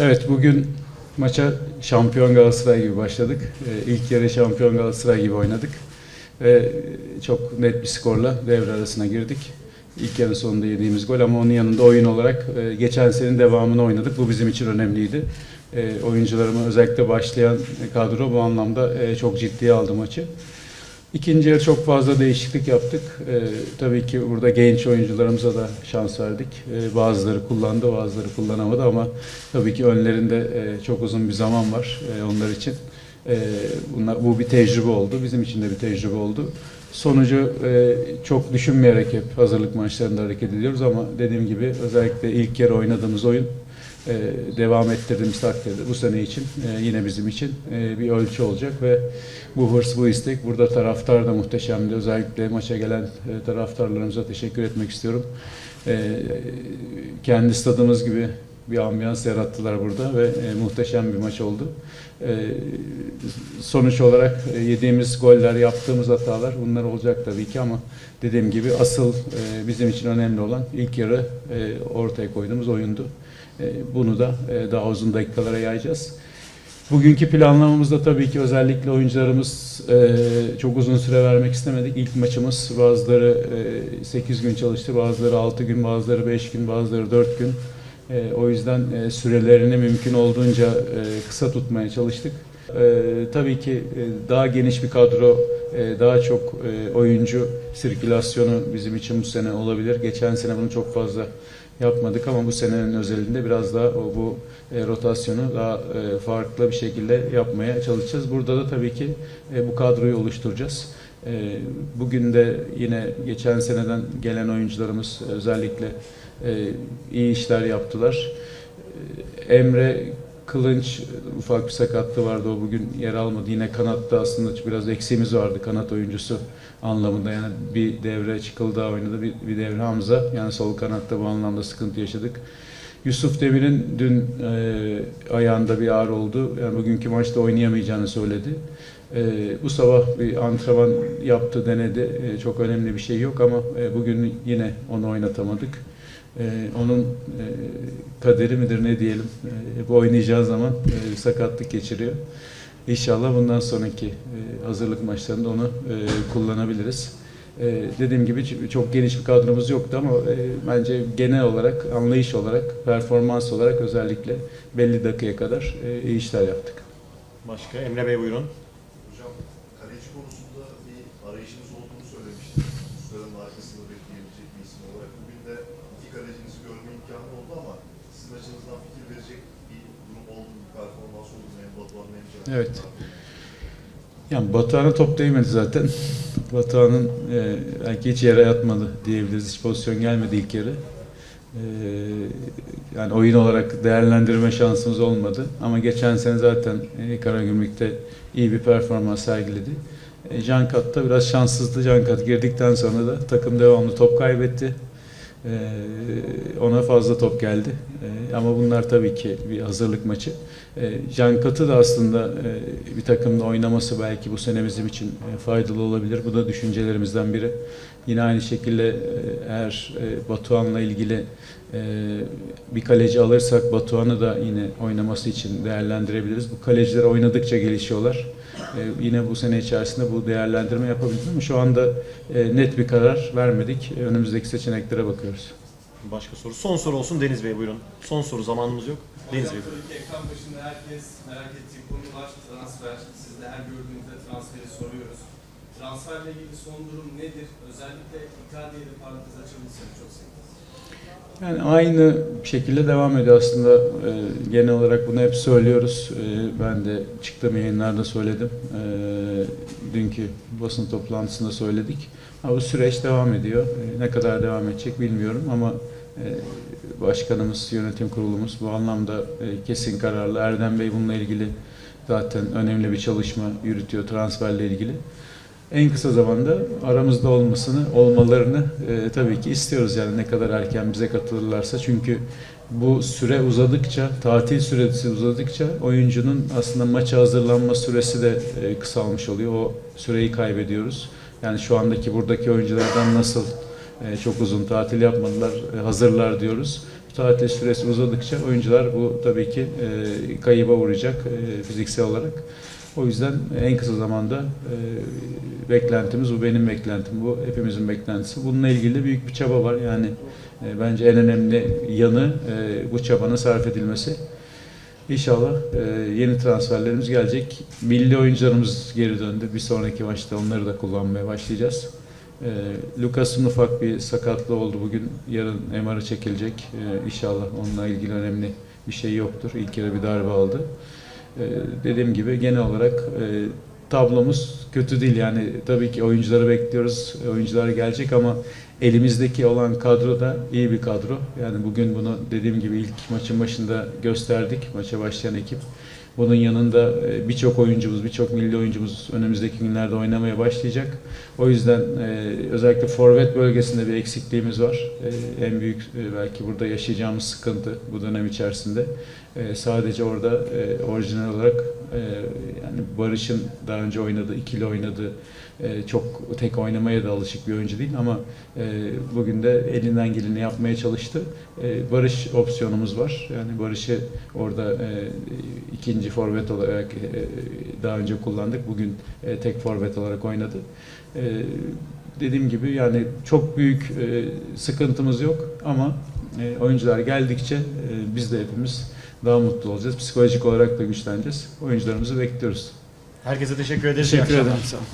Evet bugün maça şampiyon Galatasaray gibi başladık. Ee, İlk yarı şampiyon Galatasaray gibi oynadık. Ve çok net bir skorla devre arasına girdik. İlk yarı sonunda yediğimiz gol ama onun yanında oyun olarak e, geçen senenin devamını oynadık. Bu bizim için önemliydi. E, Oyuncularımı özellikle başlayan kadro bu anlamda e, çok ciddiye aldı maçı. İkinci yarı çok fazla değişiklik yaptık. Ee, tabii ki burada genç oyuncularımıza da şans verdik. Ee, bazıları kullandı, bazıları kullanamadı ama tabii ki önlerinde e, çok uzun bir zaman var e, onlar için. E, bunlar, bu bir tecrübe oldu, bizim için de bir tecrübe oldu. Sonucu e, çok düşünmeyerek hep hazırlık maçlarında hareket ediyoruz ama dediğim gibi özellikle ilk yarı oynadığımız oyun e, devam ettirdiğimiz takdirde bu sene için e, yine bizim için e, bir ölçü olacak ve bu hırs, bu istek burada taraftar da muhteşemdi. Özellikle maça gelen e, taraftarlarımıza teşekkür etmek istiyorum. E, kendi stadımız gibi bir ambiyans yarattılar burada ve e, muhteşem bir maç oldu. E, sonuç olarak e, yediğimiz goller, yaptığımız hatalar bunlar olacak tabii ki ama dediğim gibi asıl e, bizim için önemli olan ilk yarı e, ortaya koyduğumuz oyundu. E, Bunu da e, daha uzun dakikalara yayacağız. Bugünkü planlamamızda tabii ki özellikle oyuncularımız e, çok uzun süre vermek istemedik. İlk maçımız bazıları 8 gün çalıştı, bazıları 6 gün, bazıları 5 gün, bazıları 4 gün. E, O yüzden e, sürelerini mümkün olduğunca e, kısa tutmaya çalıştık. E, Tabii ki e, daha geniş bir kadro, e, daha çok e, oyuncu sirkülasyonu bizim için bu sene olabilir. Geçen sene bunu çok fazla yapmadık ama bu senenin özelinde biraz daha o bu e, rotasyonu daha e, farklı bir şekilde yapmaya çalışacağız. Burada da tabii ki e, bu kadroyu oluşturacağız. E, bugün de yine geçen seneden gelen oyuncularımız özellikle e, iyi işler yaptılar. E, Emre Kılınç ufak bir sakatlığı vardı o bugün yer almadı. Yine kanatta aslında biraz eksiğimiz vardı kanat oyuncusu anlamında. Yani bir devre çıkıldı daha oynadı bir, bir devre Hamza. Yani sol kanatta bu anlamda sıkıntı yaşadık. Yusuf Demir'in dün e, ayağında bir ağrı oldu. Yani bugünkü maçta oynayamayacağını söyledi. E, bu sabah bir antrenman yaptı, denedi. E, çok önemli bir şey yok ama e, bugün yine onu oynatamadık. Ee, onun e, kaderi midir ne diyelim e, bu oynayacağı zaman e, bir sakatlık geçiriyor. İnşallah bundan sonraki e, hazırlık maçlarında onu e, kullanabiliriz. E, dediğim gibi çok geniş bir kadromuz yoktu ama e, bence genel olarak, anlayış olarak, performans olarak özellikle belli dakikaya kadar e, iyi işler yaptık. Başka Emre Bey buyurun. Hocam kaleci konusunda bir arayışınız olduğunu söylemiştiniz. Ustaların arkasında bekleyebilecek bir isim olarak. Bugün de kalecinizi görme imkanı oldu ama sizin açınızdan fikir verecek bir durum oldu mu, performans oldu mu? Hem Batuhan'ın hem. Evet. Yani Batuhan'a top değmedi zaten. Batuhan'ın e, belki hiç yere yatmadı diyebiliriz. Hiç pozisyon gelmedi ilk yarı. E, yani oyun olarak değerlendirme şansımız olmadı. Ama geçen sene zaten e, Karagümrük'te iyi bir performans sergiledi. E, Cankat biraz şanssızdı. Cankat girdikten sonra da takım devamlı top kaybetti. E, ona fazla top geldi. E, ama bunlar tabii ki bir hazırlık maçı. E, Cankat'ı da aslında e, bir takımda oynaması belki bu sene bizim için e, faydalı olabilir. Bu da düşüncelerimizden biri. Yine aynı şekilde e, eğer Batuhan'la ilgili bir kaleci alırsak Batuhan'ı da yine oynaması için değerlendirebiliriz. Bu kaleciler oynadıkça gelişiyorlar. E, yine bu sene içerisinde bu değerlendirme yapabiliriz ama şu anda e, net bir karar vermedik. Önümüzdeki seçeneklere bakıyoruz. Başka soru. Son soru olsun Deniz Bey buyurun. Son soru zamanımız yok. Deniz Bey buyurun. Ekran başında herkes merak ettiği konu var. Transfer. Siz de her gördüğünüzde transferi soruyoruz. Transferle ilgili son durum nedir? Özellikle Icardi'ye de parantez açılırsa çok seviniriz. Yani aynı şekilde devam ediyor aslında. Ee, genel olarak bunu hep söylüyoruz. Ee, ben de çıktığım yayınlarda söyledim. Ee, dünkü basın toplantısında söyledik. Ama bu süreç devam ediyor. Ee, ne kadar devam edecek bilmiyorum ama e, başkanımız, yönetim kurulumuz bu anlamda e, kesin kararlı. Erdem Bey bununla ilgili zaten önemli bir çalışma yürütüyor transferle ilgili. En kısa zamanda aramızda olmasını, olmalarını e, tabii ki istiyoruz yani ne kadar erken bize katılırlarsa. Çünkü bu süre uzadıkça, tatil süresi uzadıkça oyuncunun aslında maça hazırlanma süresi de e, kısalmış oluyor. O süreyi kaybediyoruz. Yani şu andaki buradaki oyunculardan nasıl e, çok uzun tatil yapmadılar, e, hazırlar diyoruz. tatil süresi uzadıkça oyuncular bu tabii ki e, kayıba uğrayacak e, fiziksel olarak. O yüzden en kısa zamanda e, beklentimiz, bu benim beklentim, bu hepimizin beklentisi. Bununla ilgili büyük bir çaba var. Yani e, bence en önemli yanı e, bu çabanın sarf edilmesi. İnşallah e, yeni transferlerimiz gelecek. Milli oyuncularımız geri döndü. Bir sonraki maçta onları da kullanmaya başlayacağız. E, Lucas'ın ufak bir sakatlığı oldu bugün. Yarın MR'ı çekilecek. E, inşallah onunla ilgili önemli bir şey yoktur. İlk yarı bir darbe aldı. E, dediğim gibi genel olarak e, tablomuz kötü değil. Yani tabii ki oyuncuları bekliyoruz. Oyuncular gelecek ama elimizdeki olan kadro da iyi bir kadro. Yani bugün bunu dediğim gibi ilk maçın başında gösterdik. Maça başlayan ekip. Bunun yanında e, birçok oyuncumuz, birçok milli oyuncumuz önümüzdeki günlerde oynamaya başlayacak. O yüzden e, özellikle forvet bölgesinde bir eksikliğimiz var. E, En büyük belki burada yaşayacağımız sıkıntı bu dönem içerisinde. Sadece orada orijinal olarak e, yani Barış'ın daha önce oynadığı, ikili oynadığı e, çok tek oynamaya da alışık bir oyuncu değil ama e, bugün de elinden geleni yapmaya çalıştı. E, Barış opsiyonumuz var. Yani Barış'ı orada ikinci forvet olarak daha önce kullandık. Bugün tek forvet olarak oynadı. Dediğim gibi yani çok büyük sıkıntımız yok ama e, oyuncular geldikçe e, biz de hepimiz daha mutlu olacağız. Psikolojik olarak da güçleneceğiz. Oyuncularımızı bekliyoruz. Herkese teşekkür ederiz. Teşekkür ederim. Sağ olun.